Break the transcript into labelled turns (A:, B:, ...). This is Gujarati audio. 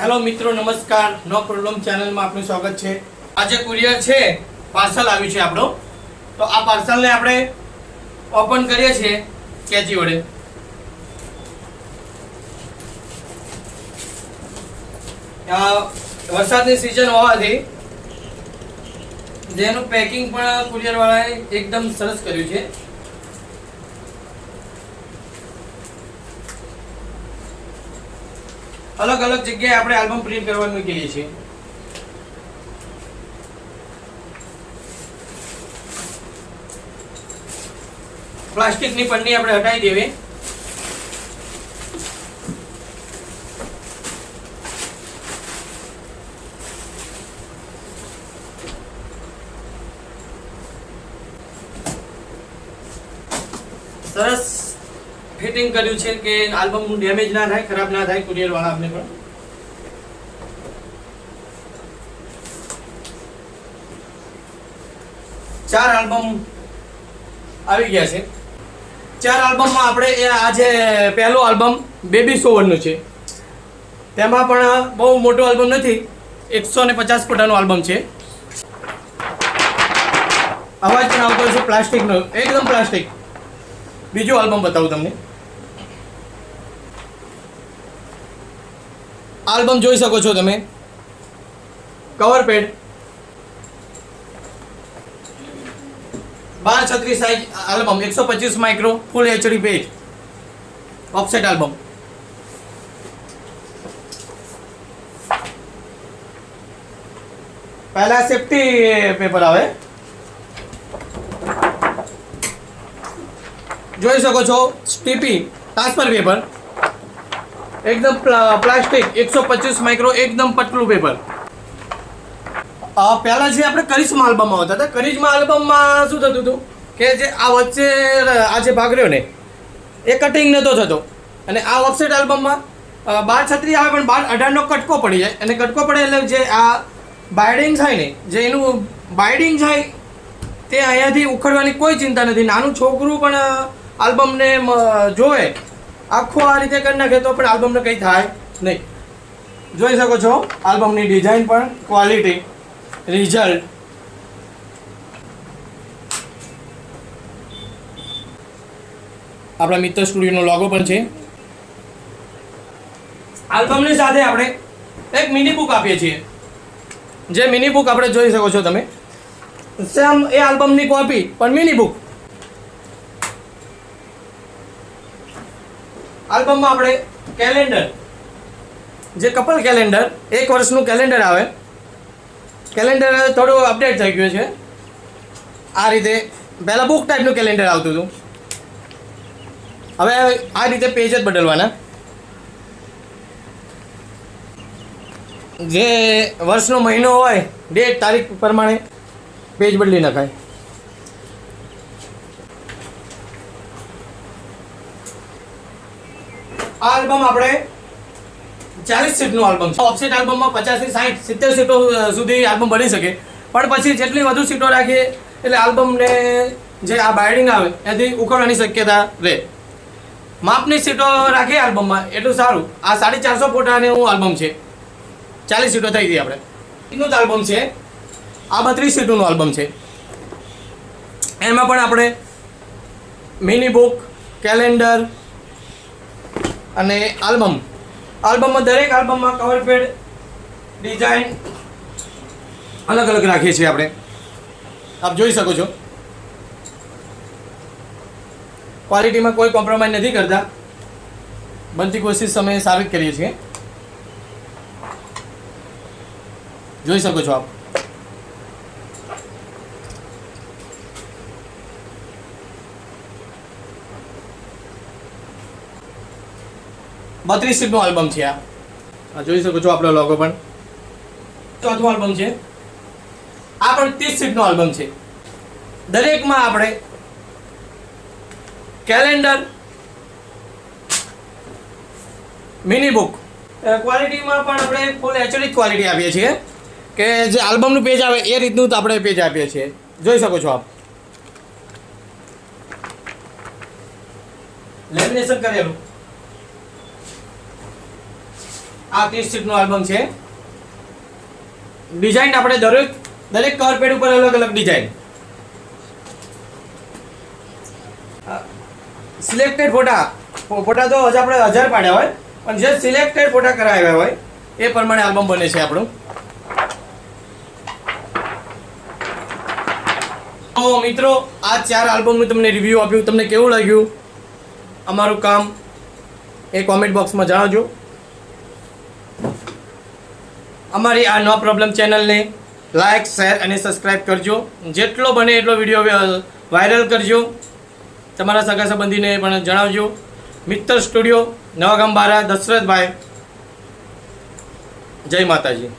A: હેલો મિત્રો, નમસ્કાર. નો પ્રોબ્લેમ ચેનલમાં આપનું સ્વાગત છે. આજે કુરિયર છે, પાર્સલ આવ્યું છે આપણો. તો આ પાર્સલને આપણે ઓપન કરીએ છીએ કેચી વડે. વરસાદની સિઝન હોવાથી જેનું પેકિંગ પણ કુરિયરવાળાએ એકદમ સરસ કર્યું છે. અલગ અલગ જગ્યાએ આપણે આલ્બમ પ્રિન્ટ કરવાનું મૂકેલી છે. પ્લાસ્ટિકની પન્ની આપણે હટાવી દેવી. સરસ. ફિટિંગ કર્યું છે કે આલ્બમ ડેમેજ ના થાય, ખરાબ ના થાય કુરિયર વાળા આપને પણ? ચાર આલ્બમ આવી ગયા છે. ચાર આલ્બમમાં આપણે આ જે પહેલો આલ્બમ બેબી સોવનનું છે. તેમાં પણ બહુ મોટો આલ્બમ નથી, એકસો ને પચાસ ફૂટાનો આલ્બમ છે. અવાજ પણ આવતો છે પ્લાસ્ટિકનો, એકદમ પ્લાસ્ટિક. બીજો આલ્બમ બતાવું તમને. આલ્બમ જોઈ શકો છો તમે. કવર પેડ બાર છત્રીસ સાઈઝ આલ્બમ, એકસો પચીસ micro full HD page offset album. પહેલા સેફટી પેપર આવે. જોઈ શકો છો સ્ટીપી ટ્રાન્સફર પેપર એકદમ પ્લા- પ્લાસ્ટિક, એકસો પચીસ માઇક્રો, એકદમ પતલું પેપર પહેલાં જે આપણે કરિશ્મા આલ્બમમાં આવતા હતા, કરિશ્મા આલ્બમમાં શું થતું હતું કે જે આ વચ્ચે આ જે ભાગ રહ્યો ને, એ કટિંગ નહોતો થતો. અને આ ઓફસેટ આલ્બમમાં બાર છત્રી આવે પણ બાર અઢારનો કટકો પડી જાય. અને કટકો પડે એટલે જે આ બાઇડિંગ થાય ને, જે એનું બાઇડિંગ થાય, તે અહીંયાથી ઉખડવાની કોઈ ચિંતા નથી. નાનું છોકરું પણ આલ્બમને જોવે આખું આ રીતે કરી નાખે તો પણ આલ્બમને કંઈ થાય નહીં. જોઈ શકો છો, આલ્બમની ડિઝાઇન પણ, ક્વોલિટી, રિઝલ્ટ. આપણા મિત્ર સ્ટુડિયોનો લોગો પણ છે. આલ્બમની સાથે આપણે એક મિની બુક આપીએ છીએ. જે મિની બુક આપણે જોઈ શકો છો તમે. સેમ એ આલ્બમની કોપી પણ મિની બુક આલ્બમમાં આપણે કેલેન્ડર. જે કપલ કેલેન્ડર, એક વર્ષનું કેલેન્ડર આવે. કેલેન્ડર થોડું અપડેટ થઈ ગયું છે. આ રીતે પહેલાં બુક ટાઈપનું કેલેન્ડર આવતું હતું. હવે આ રીતે પેજ જ બદલવાના. જે વર્ષનો મહિનો હોય ડેટ તારીખ પ્રમાણે પેજ બદલી નખાય. આ આલ્બમ આપણે ચાલીસ સીટનું આલ્બમ છે. ઓફસેટ આલ્બમમાં પચાસથી સાઠ સિત્તેર સીટો સુધી આલ્બમ બની શકે. પણ પછી જેટલી વધુ સીટો રાખીએ, એટલે આલ્બમને જે આ બાઇડિંગ આવે, એથી ઉખડવાની શક્યતા રહે. માપની સીટો રાખીએ આલ્બમમાં, એટલું સારું. આ સાડી ચારસો ફોટાનું આલ્બમ છે. ચાલીસ સીટો થઈ ગઈ આપણે. એનું જ આલ્બમ છે. આ બત્રીસ સીટોનું આલ્બમ છે. એમાં પણ આપણે મિની બુક કેલેન્ડર અને આલ્બમ. આલ્બમમાં દરેક આલ્બમમાં કવર પેડ ડિઝાઇન અલગ અલગ રાખીએ છીએ આપણે. આપ જોઈ શકો છો. ક્વોલિટીમાં કોઈ કોમ્પ્રોમાઇઝ નથી કરતા. બનતી કોશિશ અમે સારી જ કરીએ છીએ. જોઈ શકો છો આપ. બત્રીસ સીટનો આલ્બમ છે આ. આ જોઈ શકો છો આપણો લોગો પણ. ચોથું આલ્બમ છે. આ પણ ત્રીસ સીટનો આલ્બમ છે. દરેકમાં આપણે કેલેન્ડર મિની બુક ક્વોલિટીમાં પણ આપણે ફૂલ એચડી ક્વોલિટી આપીએ છીએ. કે જે આલ્બમનું પેજ આવે એ રીતનું જ આપણે પેજ આપીએ છીએ. જોઈ શકો છો આપ. લેમિનેશન કરેલું. આ ત્રીસ સીટનું આલ્બમ છે. ડિઝાઇન આપણે દરેક દરેક કવર પેડ ઉપર અલગ અલગ ડિઝાઇન. સિલેક્ટેડ ફોટા ફોટા તો હજી આપણે હજાર પાડ્યા હોય, પણ જે સિલેક્ટેડ ફોટા કરાવ્યા હોય, એ પ્રમાણે આલ્બમ બને છે આપણું. તો મિત્રો, આ ચાર આલ્બમનું તમને રિવ્યૂ આપ્યું. તમને કેવું લાગ્યું? અમારું કામ એ કોમેન્ટ બોક્સમાં જણાવજો. અમારી આ નો પ્રોબ્લેમ ચેનલને લાઇક શેર અને સબસ્ક્રાઇબ કરજો. જેટલો બને એટલો વીડિયો વાયરલ કરજો. તમારા સગા સંબંધીને પણ જણાવજો. મિત્તર સ્ટુડિયો, નવાગામ બારા, દશરથભાઈ. જય માતાજી.